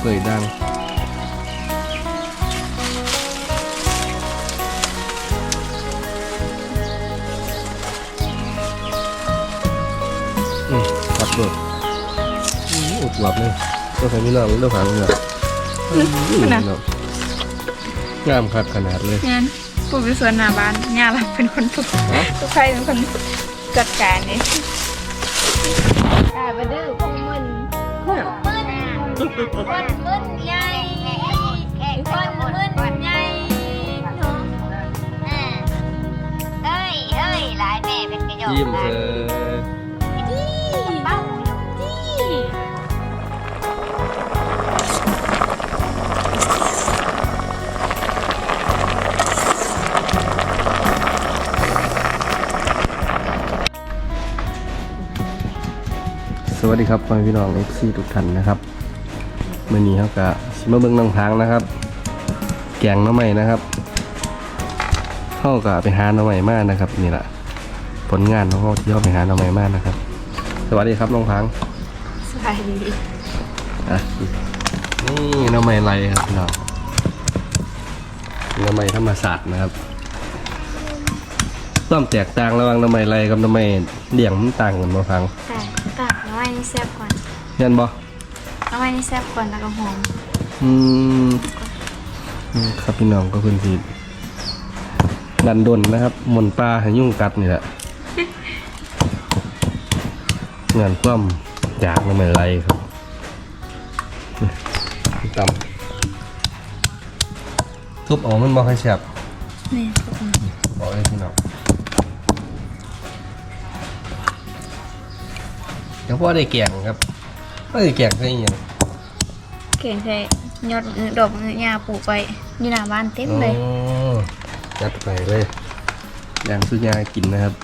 เปื่อยดังอืมขับรถอืมอุดหลับเลยตัวใครไม่นอนเรื่องหางเหงือกอืมเนาะงามคักขนาดเลยงั้นปลูกในสวนหน้าบ้านย่าเราเป็นคนปลูกฮะทุกใครเป็นคนจัดการนี่อ่าบดื้อพวกมึน คนมึนใหญ่คนมึนใหญ่เนาะอ่าเอ้ยเอ้ยหลายแม่เป็นกระโยกยิ้มนะเธอเป้าสวัสดีครับพ่อแม่พี่น้องเอฟซีทุกท่านนะครับเมื่อนี้เขากะชิมาเบิ้งน้องทางนะครับ แกงหน้ำใหม่นะครับเขากะไปหาหน้ำใหม่มากนะครับ นี่แหละผลงานของเขาที่เขาไปหาหน้ำใหม่มากนะครับ สวัสดีครับน้องพังสบายดีอะนี่หน้ำใหม่ไรครับพี่น้องหน้ำใหม่ธรรมศาสตร์นะครับความแตกต่างระหว่างหน้ำใหม่ไรกับหน้ำใหม่เดี่ยงมันต่างกันบ่พังแต่ตักน้ำไม้นี่แซ่บก่อนเห็นบ่ น้ำไม้นี่แซ่บก่อนแล้วก็หอมอืมอืมครับพี่น้องก็เพิ่นสิดันดนนะครับหมนปลาให้ยุ่งกัดนี่แหละงานคว่ำจากมันไม่ไรครับตำทุบออกมันบอกให้แซ่บนี่บอกเลยพี่น้องเดี๋ยวพ่อได้แกงครับ พ่อได้แกงใส่อหยังเก่งใช่ยอดดอกหญ้าปลูกไปอยู่หน้าบ้านเต็มเลยอ๋อยัดไปเลยย่างสุญญากินนะครับ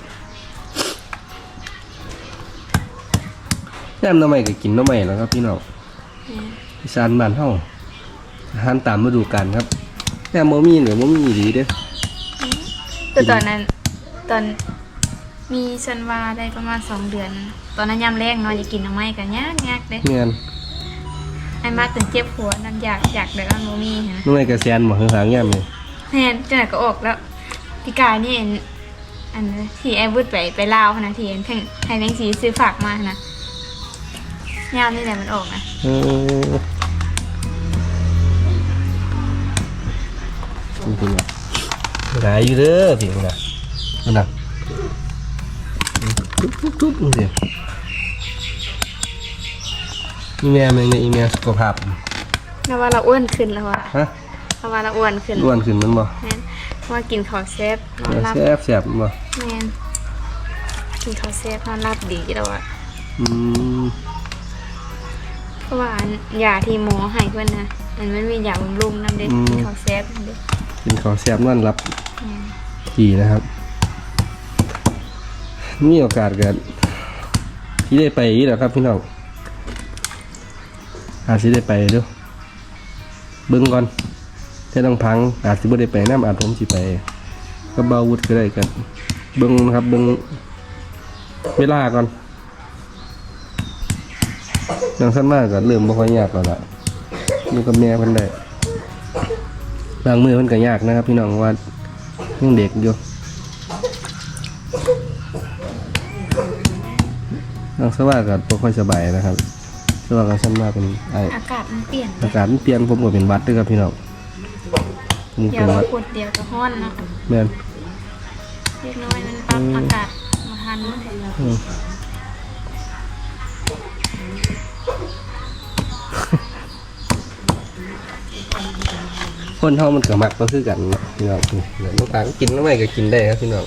ย่ามหน้ำใหม่ก็กินหน้ำใหม่แล้วครับพี่น้องอีสานบ้านเฮาอาหารตามฤดูกาลครับย่ามโมมีหรือโมมีดีเด้อแต่ตอนนั้น ตอนมีชันวาได้ประมาณสองเดือน ตอนนั้นยามแรกเนาะอยากกินน้ำไม้กันยากยากเลยเงี้ยไอ้มากจนเจ็บหัวนั่นอยากอยากเดินอันโมมีนะหน้ำใหม่ก็แซนหมอข้างๆย่ามเลยแทนจังไหนก็ออกแล้วพี่กายนี่เอ็นอันนั้นที่ไอ้วุฒไปไปลาวนะที่เอ็นแทงไทยแมงสีซื้อฝากมานะยามนี่แหละมันออกนะเออจริงๆอะหลายอยู่เด้อพี่นะนั่นน่ะทุบทุบทุบๆๆสิ อีเมลมันเนี่ยอีเมลสุขภาพแล้วว่าเราอ้วนขึ้นแล้วว่ะฮะเราว่าเราอ้วนขึ้นอ้วนขึ้นมันบ่แม่นเพราะว่ากินข้าวแซ่บนอนรับแซ่บแซ่บมันบ่แม่นกินข้าวแซ่บนอนรับดีแล้วอะอืมเพราะว่าอันยาที่หมอให้เพื่อนนะมันไม่มียาบำรุงน้ำเด็ดกินข้าวแซ่บนั่นเด็ดกินข้าวแซ่บนอนรับแม่นดีนะครับมีโอกาสกันที่ได้ไปอีกแล้วครับพี่น้อง อาจสิได้ไปเดูเบิ่งก่อนแต่ต้องพังอาจสิบ่ได้ไปน้ำอาจผมสิไปก็เบาวุฒก็ได้กันเบิ่งนะครับเบิ่งเวลาก่อนย่างสั้นมากก็เริ่มบ่ค่อยยากแล้วล่ะอยู่กับแม่เพิ่นได้บางมือเพิ่นก็ยากนะครับ พี่น้องว่ายังเด็กอยู่น้องสว่าก็บ่ค่อยสบายนะครับ สว่าก็สั้นมากเป็นไออากาศมันเปลี่ยนอากาศมันเปลี่ยนผมก็เป็นหวัดด้วยครับพี่น้องผมเดี๋ยเป็วนหวัดขวดเดียวก็ห้อนเนาะแม่นเล็กน้อยมันปรับอากาศมาทันอืมคนเฮามันก็มักก็คือกันเนาะพี่น้องนี่เดี๋ยวน้องตาลกินแล้วไม่ก็กินได้ครับพี่น้อง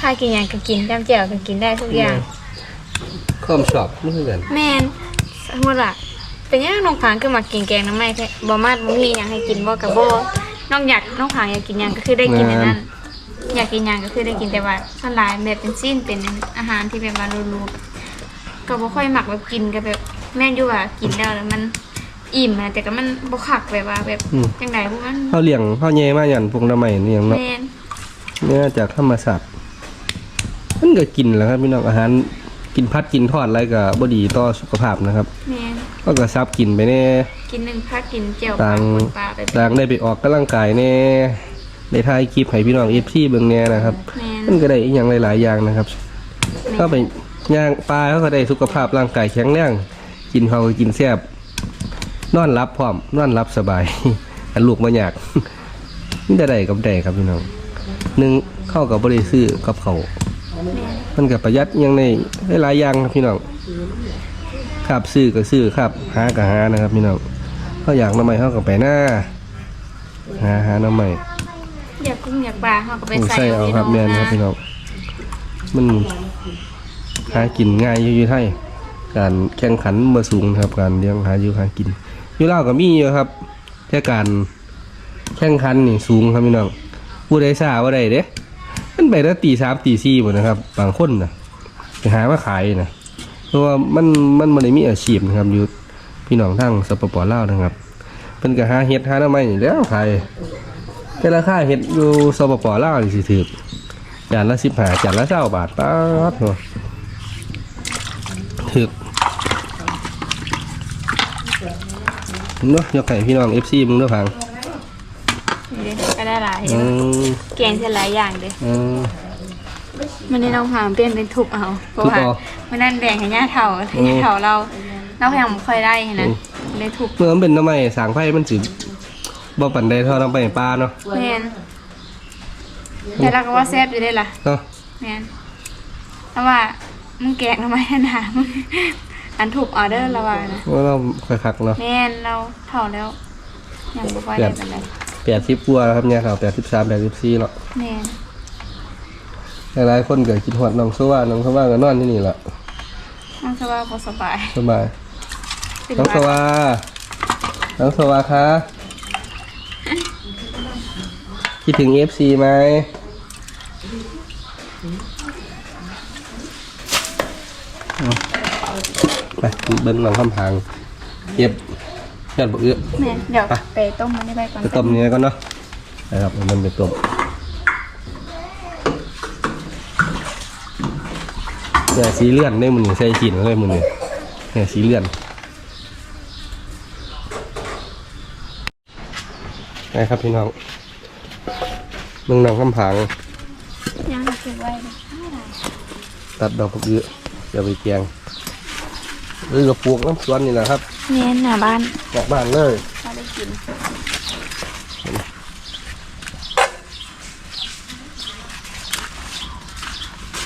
ถ้ากินอย่างก็กินจำเจียวก็กินได้ทุกอย่างความชอบมันคือกัน แมน สมมติว่าเป็นยังน้องผางคือมากินแกงน้ำไม่แท้บ่มาดบ่มีหยังให้กินบ่กับบ่น้องอยากน้องผางอยากกินหยังก็คือได้กินอันนั้น อยากกินหยังก็คือได้กินแต่ว่าส่วนหลายแบบเป็นซีนเป็นอาหารที่แบบว่ารูๆก็บ่ค่อยมักแบบกินก็แบบแม่นอยู่ว่ากินแล้วแล้วมันอิ่มนะแต่ก็มันบ่คักแบบว่าแบบอืมจังไดพวกมันเฮาเลี้ยงเฮาแย่มาหยันพวกน้ำใหม่นี่หยังเนาะแม่นเนี่ยจากธรรมศาสตร์มันก็กินแหล้วครับพี่น้องอาหาร กินพัดกินทอดอะไรก็บ่ดีต่อสุขภาพนะครับแม่นก็กระซับกินไปแน่กินหนึ่งพักกินเจียวปต่าลางคนปลาไปต่างได้ไปออกกำลังกายแน่ได้ถ่ายคลิปให้พี่น้องเอฟซีเบิ่งแน่นะครับแม่นมันก็ได้อีกอย่างหลาย ๆ อย่างนะครับเข้าไปย่างปลาเขาก็ได้สุขภาพร่างกายแข็งแรงกินเขาก็กินแซ่บนอนรับพร้อมนอนรับสบาย อันลูกมาอยากนี่ได้ได้กับได้ครับพี่น้องหนึ่งเข้ากับบริซื้อกับเขาวแม่นมันก็ประหยัดอยังในหลายๆอย่างครับพี่น้องครับซื้อก็ซื้อครับหาก็หานะครับพี่น้องเขาอยากหน้ำใหม่เขาก็ไปหน้าหาหาหน้ำใหม่อยากกุ้งอยากปลาเขาก็ไปใส่ใส่เอาครับพี่แม่น้นองครับนะพี่น้องมันหากินง่ายอยู่อยู่ไทยการแข่งขันมาสูงนะครับการเลี้ยงหาอยู่หากินอยู่เล่าวก็มีอยู่ครับแค่การแข่งขันนี่สูงครับพี่น้องผู้ใดทราบว่าใดเด้ มันไปตั้งตีสามตีสี่หมดนะครับ บางคนนะไปหามาขายนะเพราะว่ามันมันมันได้มีอาชีพนะครับอยู่พี่น้องทั้งสปปลาวนะครับเป็นก็หาเฮ็ดหาหน้าไม้แล้วขายแต่ราคาเห็ดอยู่สปปลาวนี่สิถือจานละสิบห้าจานละเก้าบาทป้าดหัวถือเนาะยกให้พี่น้องเอฟซีมึงเด้อพัง หลายออืยู่มแกงเส้นหลายอย่างเด้อืม มันนี่น้องพามเปลี่ยนเป็นทุบเอาเพราะทุบว่าเอามันนั่นแบ่งให้ย่าเถาอืม ย่าเถาเราเราพยายามค่อยได้เห็นนะเลยทุบเมื่อมันเป็นน้ำไม้สางไผ่มันสิบ่ปันได้เท่าน้ำไม้ปลาเนาะแม่นแต่เราก็ว่าแซ่บอยู่ได้ล่ะเนาะแม่นเพราะว่ามึงแกงทำไมหนามึงอันถูกออเดอร์ละว่านะว่าเราค่อยคักเนาะแม่นเราเท่าแล้วยังบ่ค่อยได้ปานใด แปดสิบกว่าครับเนี่ยครับแปดสิบสามแปดสิบสี่เนาะแม่นหลายๆคนเกิดคิดหอดน้องสว่าน้องสว่าก็นอนที่นี่แหละน้องสว่าบ่สบายสบายเป็นน้องหสวัดว่าน้องสว่าคะคิดถึงเอฟซีไหมเอาไปเบิ้งหลังคำพังเย็บ ยอดบกเอื้อ แม่นเดี๋ยวไป ไปต้มมันนี่ไปก่อนไปต้มเนี้ยก่อนเนาะนะครับเอามันไปต้มเนี่ยสีเลื่อนได้มือนี่ใส่จีนเลยมือนี่เนี่ยสีเลื่อนนะครับพี่น้องเมืองหนังคำพังยังเก็บไว้เลยไม่ได้ตัดดอกผักเอื้อเดี๋ยวไปแกงหรือกระปลูกน้ำสวนนี่แหละครับ แม่นหน้าบ้านจากบ้านเลยเราได้กิน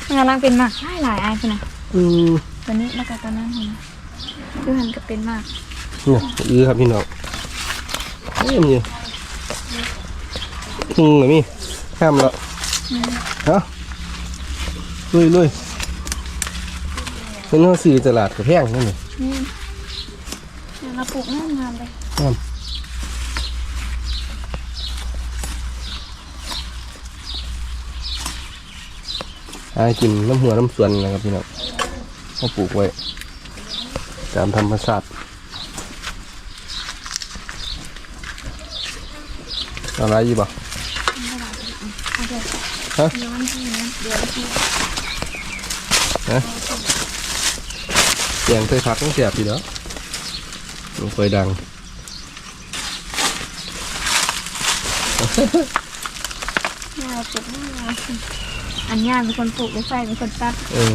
มันกำลังเป็นหมากหลายหลายๆอันคุณนะอืมตัวนี้แล้วก็ตัวนั้นคุณนะดูหันก็เป็นหมากเนี่ยอือครับพี่น้องเอ้ยมันอยู่อืมแบบนี้ห้ามแล้วฮะลุยลุยเป็นเขาซื้อตลาดกระแพงนั่นนี่นี่เดี๋ย วเราปลูกงามงามเลยห้ามหากินน้ำหัวน้ำสวนนะครับพี่น้องเขาปลูกไว้ ตามธรรมชาติอะไรอยู่บ่ฮะเดี๋ยววันที่นี้เดี๋ยวที่ฮะเสียงเคยพักต้องเสียบอยู่แล้ว มันเคยดังย่าปลูกงามงามอันย่าเป็นคนปลูกได้ไฟเป็นคนตัดเออ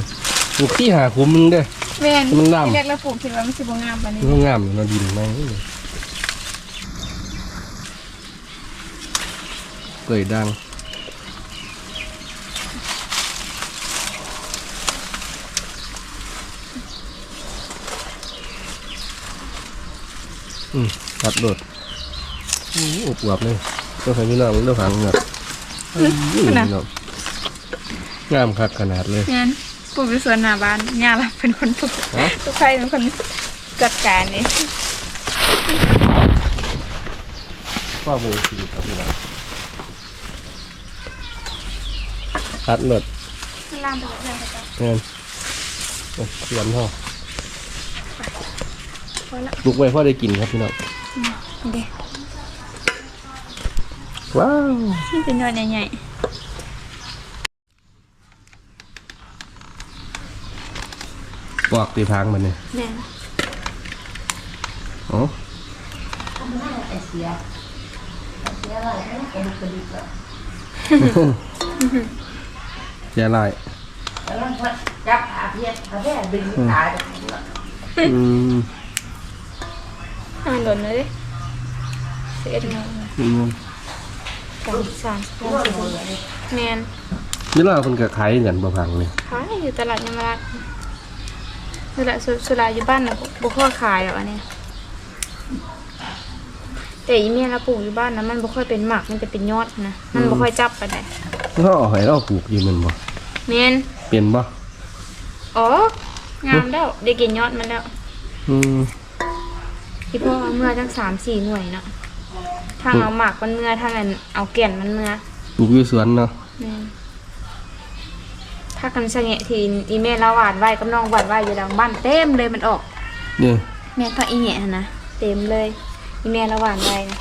ปลูกที่หาคุ้มมึงเด้อแม่นมันดำ ที่แรกเราปลูกคิดว่ามันสิบ่งามปานนี้มันงามอยู่เนาะดินไหมเคยดัง อืมตัดโดดอืออบอวบเลยต้องใส่พี่น้องมึงต้องฝังเนาะอืมพี่น้องงามคักขนาดเลยแม่นปลูกในสวนหน้าบ้านย่าเราเป็นคนปลูกฮะ ทุกใครเป็นคนจัดการนี่ว่าโมสีครับพี่น้องตัดโดดล่ามไปเลยค่ะเงินเสียนพ่อ พอละปลุกไว้พ่อได้กินครับพี่น้องเด็กว้าวนี่เป็นยอดใหญ่ปอกตีพังมันเนี่ยแม่นโอ้เสียไรจับอาเพียรอาเพียรดึงตายอืม อ่านหล่นเลยสิบเอ็ดโมงอืมกับสามสิบโมงสี่โมงแม่นนี่เราคนกับขายกันบ่พังเลยขายอยู่ตลาดยมราชสุราสุสุราอยู่บ้านน่ะบ่บ่ค่อยขายหรอกอันเนี้ยแต่อีเมียเราปลูกอยู่บ้านนะมันบ่ค่อยเป็นหมากมันจะเป็นยอดนะมันบ่ค่อยจับไปได้เราเอาให้เราปลูกอยู่แมันบ่แม่นเป็นบ่อ๋องามแล้วได้กินยอดมันแล้ว อืม ที่พ่อเอาเมื่อทั้งสามสี่หน่วยเนาะทางเอาหมากมันเมื่อทางอันเอาแก่นมันเมื่อปลูกอยู่สวนเนาะแม่นถ้ากันชะเงะทีอีเมลเราหวานไว้กับน้องหวานไว้อยู่หลังบ้านเต็มเลยมันออก เนี่ยแม่นพักอีเหนะนะเต็มเลยอีเมลเราหวานไว้นะ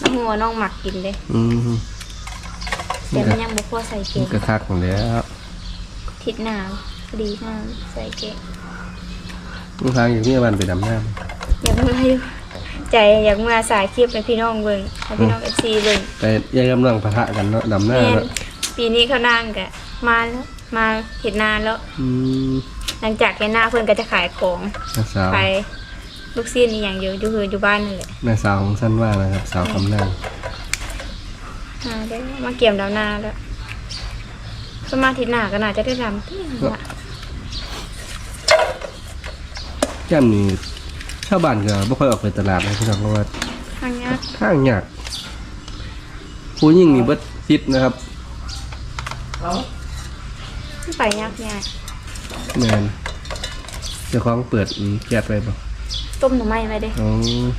น้องหัวน้องหมักกินเลยอืมแต่มันยังบ่พอใส่เกมันงก็คักหมดแล้ว ทิศหนาวพอดีมากใส่เกง บางครั้งอย่างนี้มันไปดำน้อยากมาอยู่ใจอยากมาสายคลิปให้พี่น้องเบิ่งให้พี่น้องเอฟซีเบิ่งำแต่ยังกำลังปะทะกันเนาะดำหน้าแม่นเนาะปีนี้เขานั่งกะมาแล้วมาเห็ดนานแล้ว อืมหลังจากเห็นหน้าเพื่อนก็จะขายของน้าสาวขายลูกซีนอีอย่างอยู่อยู่คืออยู่บ้านนั่นแหละน้าสาวของสั้นว่านะครับ สาวคำนางมาได้มาเกี่ยมดาวนาแล้วสมาธิหน้าก็น่าจะได้รำที่ละ แก้มนี่ชาวบ้านก็ไม่ค่อยออกไปตลาดนะพี่น้องเพราะว่าทางยากทางยากผู้ยิ่งนี่เบิดซิดนะครับไปยากยากแมนเจ้าของเปิดอืมแก๊สไว้ป่ะต้มหน่อไม้ไว้เด้อ๋อ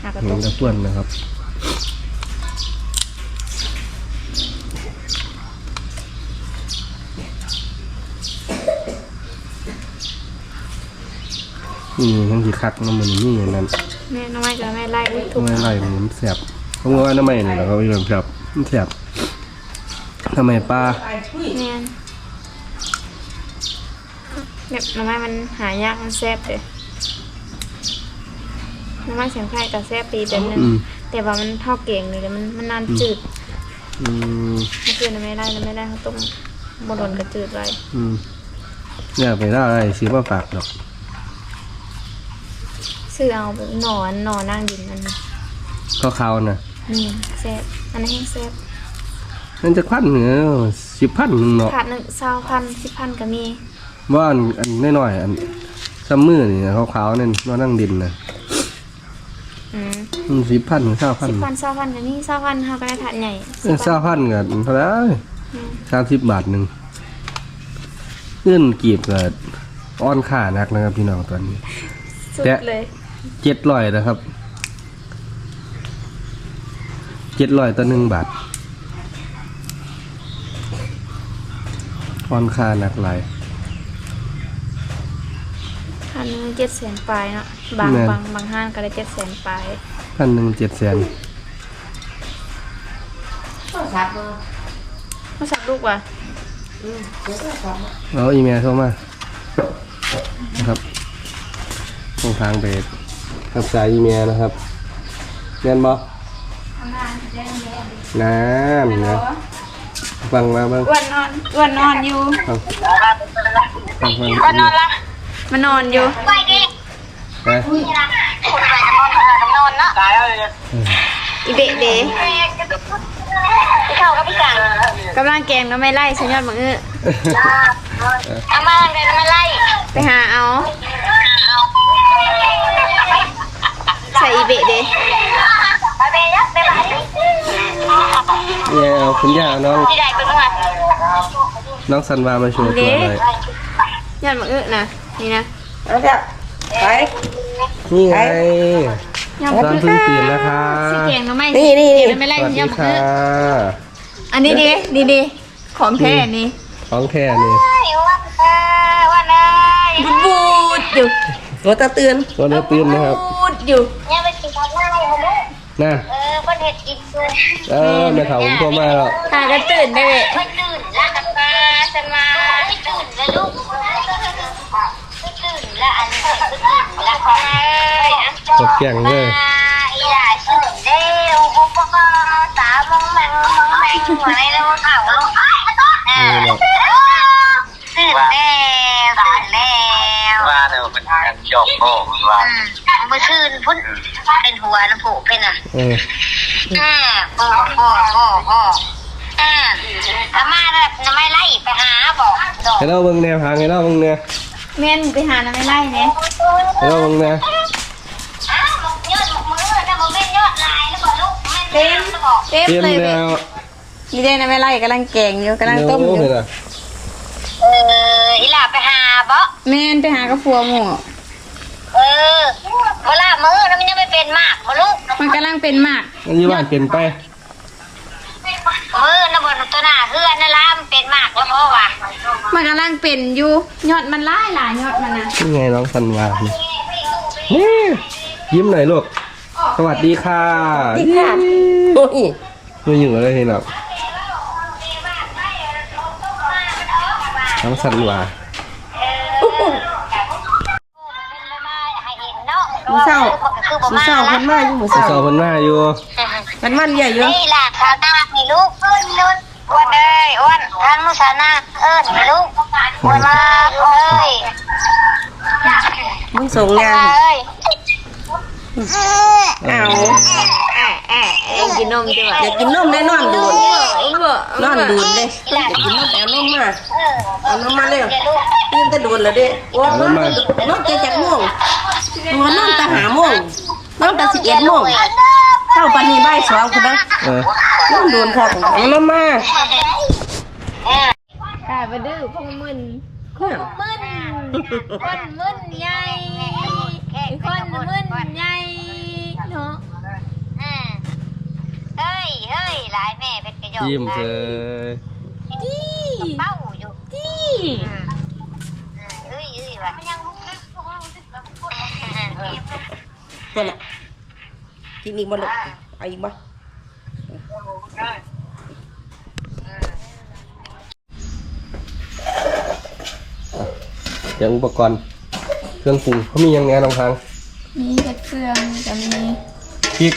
หากระเห็ตุนกกระต้วนนะครับ นี่ทั้งที่คักน้ำมันนี่อย่างนั้นแม่หน่อไม้กับแม่ไล่ทุกทำไมไล่มันแสบผมก็ว่าน้ำมันนี่แหละครับพี่น้องครับมันแสบทำไมปลาแม่นแบบหน่อไม้มันหายากมันแซ่บเลยหน่อไม้เสียงไข่กับแซ่บปีแบบนึงอืมแต่ว่ามันเท่าเก่งเลยแต่มันมันนานจืดอืมเมื่อคืนน่ะไม่ได้นะไม่ได้เขาต้มบดนกระจืดไว้อืมเนี่ยไปได้อะไรซื้อมาฝากดอก ซื้อเอาแบบหนอนหนอนนั่งดินอันนี้ข้าวขาวนะนี่แซ่บอันนี้นแห้งแซ่บนั่นจะพันเหนือสิบพันหนึ่งเนาะขาดหนึ่งเศร้าพันสิบพันก็มีว่าอันอันน้อยๆอันซัมมือนี่นะขาวๆนั่นว่านั่งดินนะอืมมันสิบพันถึงเก้าพันสิบพันเศร้าพันก็มีเศร้าพันเขาก็ได้ถาดใหญ่เออเก้าพันกันเท่าไหรอืมสามสิบบาทหนึ่งเงื่อนกีบก็อ้อนค่านักนะครับพี่น้องตอนนี้ สุดแตะเลย เจ็ดร้อยนะครับเจ็ดร้อยต่อหนึ่งบาทอ้อนค่านักหลายพันหนึงเจ็ดแสนปลายเนาะบางแม่นบางบางห้างก็ได้เจ็ดแสนปลายพันหนึ่งเจ็ดแสนก็ชับเลยมาสักลูกว่ะอืมเดี๋ยวก็ชับเอาอีเมลเข้ามานะครับตรงทางไปรั บสายอีเมลนะครับเรียนบอทำงานแจ้งแย่น้ำนะฟังมาบ้างอ้วนนอนอ้วนนอนอยู่ฟังฟังฟังอ้วนนอนละมานอนอยู่ไปดิไปคนไปกันนอนคนกันนอนเนาะอีเบะเดไปเข้ากับพี่กังกำลังแกงก็ไม่ไล่ฉันยอดมือเอามาเลยไม่ไล่ไปหาเอา ส่อีเบะเดไปไปยักไปไปเนี่ยเอาคุณย่าเอาน้อง ที่ใดเป็นไงน้องสันวามาโชว์ตัวหน่อยยอดมือนะนี่นะแล้วเดี๋ยวไป นี่ไงยอดตอนเพิ่งตื่นนะคะสีแกงก็ไม่นี่นี่นี่แกงไม่สไล่วัสฉันยดีอดมืค่ะออันนี้ดีดีดีของแท้นี่ของแท้นี่วันเออวันเอ้ยบูดบูดอยู่ตัวตาเตือนตัวนี้ตื่นนะครับบูด อยู่เนี่ยไปกินข้าวหน้าเลยลูกน่ะเออประเทศกินซุปเออแม่เขาผมโทรมาแล้วหาก็ตื่นได้เลยไม่ตื่นแล้วกับมาฉันมาไม่ตื่นแล้วลูกไม่ตื่นและอันนี้คือกินละเอ้ยตกแก่งเลยอีหลาชื่อเด้วอุปกรณ์สามมองแมงมองแมงหัวในแล้วข่าวลงอ่า ว่าเนี่ยเป็นการหยอกโก้ว่าอืมเมื่อคืนพุ่นเป็นหัวน้ำผูเป็นอะเอออ่าโอ้โอ้โอ้โอ้อ่าอามาแบบน้ำไม่ไล่ไปหาบอกดอกให้เราเบิ่งแนวทางให้เราเบิ่งแนวแม่นไปหาน้ำไม่ไล่เนี่ยให้เราเบิ่งแนวอ้าวหมกยอดหมกมือนะบอกแม่นยอดลายแล้วบอกลูกแม่นเต็มแล้วบอกเต็มเตรียมเลยแนเว้ยวนี่เด้น้ำไม่ไล่กำลังแกงอยู่กำลังต้มอยู่เดี๋วนี่นะ เออ อีหล่าไปหาบ่แม่นไปหากระพัวหมูเออเวลามือนะมันยังไม่เป็นมากบ่ลูกมันกำลังเป็นหมากอันนี้บ้านเป็นไปมือนะบนตัวหน้าเฮือนนั่นล่ะมันเป็นมากแล้วเพราะว่ามันกำลังเป็นอยู่ยอดมันไล่หลายยอดมันนะนี่ไงน้องสันวานี่นี่ยิ้มหน่อยลูก สวัสดีค่ะโอ้ยไม่อยู่อะไรทีหรอก น้องสันวาหมูเศร้าหมูเศร้าคนมาอยู่หมูสาเศร้าวคนหน้าอยู่มันมันใหญ่อยู่นี่ล่ะข้าวหน้ามีลูกเอิ้นนุ่นอ้วนเอ้ยอ้วนทางนุสานาเอิ้นมีลูกอ้วนมาเอ้ยมึงส่งงานเอ้ยอ้า วอยากกินนมจ้ะอยากกินนมได้นอนดูนบ่นอนดูนเลยอยากกินนมแเอานมมาเออเอานมมาเร็วตื่นแต่ดูนแล้วเด้โอ้นอนนอนจะจักโมงนอนนอนแต่หาโมงนอนแต่สิบเอ็ดโมงเท่าปานนี้บ่ายสองคุณนะเออนอนดูนค่ะเอานมมากลายไปดื้อพงมึนคนมึนคนมึนใหญ่คนมึนใหญ่เนาะอืม เฮ้ยเฮ้ยหลายแม่เป็นกระยอกยิ้มเจยจี้เป้าอยู่จี้เอ้ยเอ้ยว่ะนั่นแหละกินอีกบ่ลูกเอาอีกบ่เดี๋ยวอุปกรณ์เครื่องปรุงเขามียังไงน้องทางมีเห็ดเครื่องจะมีพริก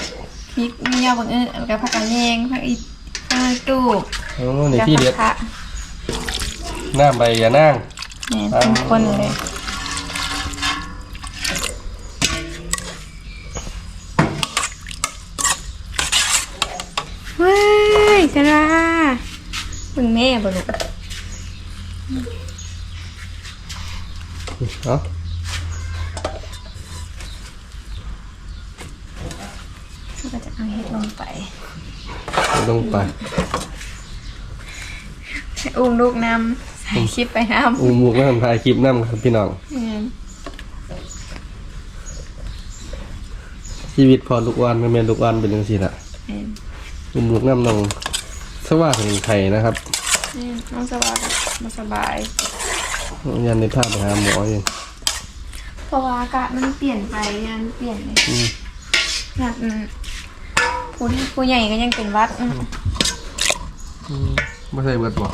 พริกมียอบังเอิญแล้วก็ผักกาดแยงผักอีผักตู้โอ้นี่ที่เด็ดกระหน้าใบยานั่งเนี่ยเป็นคนเลยเฮ้ยสรามึงแม่บ่ลูกเนาะ ก็จะเอาเห็ดลง ไป ลงไปให้อุ้มลูกน้ำใส่คลิปไปน้ำอูหมูกน้ำถ่ายคลิปน้ำครับพี่น้องเนี่ยชีวิตพอลูกวันก็เป็นลูกวันเป็นยังสิละเนี่ยอูหมูกน้ำนองสว่าถึงไข่นะครับเนี่ยน้องสบายมาสบาย ยันในภาพไปหาหมออยู่เพราะว่าอากาศมันเปลี่ยนไปงานเปลี่ยนเลยอืมหนักอืม ผู้ที่ผู้ใหญ่ก็ยังเป็นหวัดอืมไม่ใช่เบิดบอก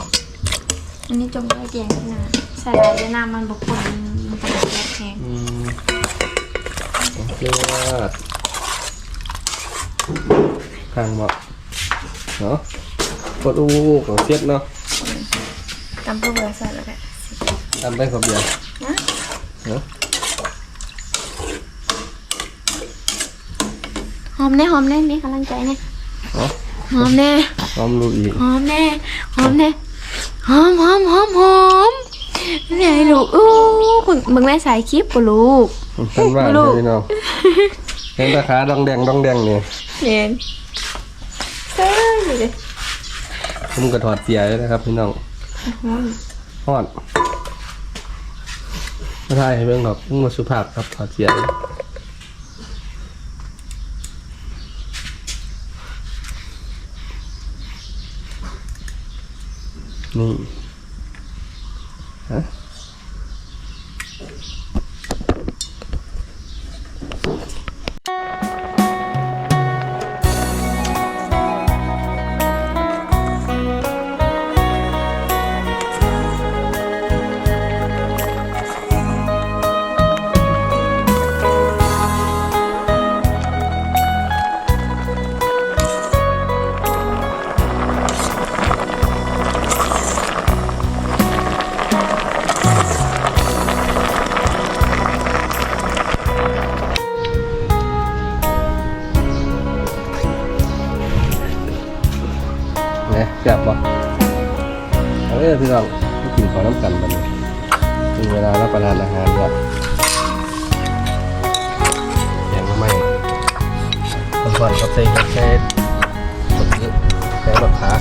อันนี้จมได้แกงที่นาใส่ลายด้วยน้ำมันบกคนมันจะแยกแข็งอืมโอเคว่าข้างเหมาะเนาะกดอูของเสียดเนาะตำตัวเบอร์ใส่แล้วกันทำได้ครบเดียวนะเนาะ อมแน่หอมแน่นี่กำลังใจเนี่ยเนาะหอมแน่พร้อมลูกอีกหอมแน่หอมแน่หอมหอมหอมหอมนี่ไงลูกอู้มึงมึงแม่สายคลิปปะลูกท่านว่าลูกพี่น้องเห็นราคาดองแดงดองแดงเนี่ยเย็นเฮ้ยดูดิผมก็ถอดเสียเลยนะครับพี่น้องหอมฮอดไม่ได้ให้เบิ่งหรอกมึงมาสุภาพครับถอดเสีย เล แซ่บปะเอาเลยพี่น้องมากินของน้ำกันบัดนี้ถึงเวลารับประทานอาหารแล้วแกงไม่ก่อนๆครับใส่ใส่ใส่บักเยอะใส่บักขา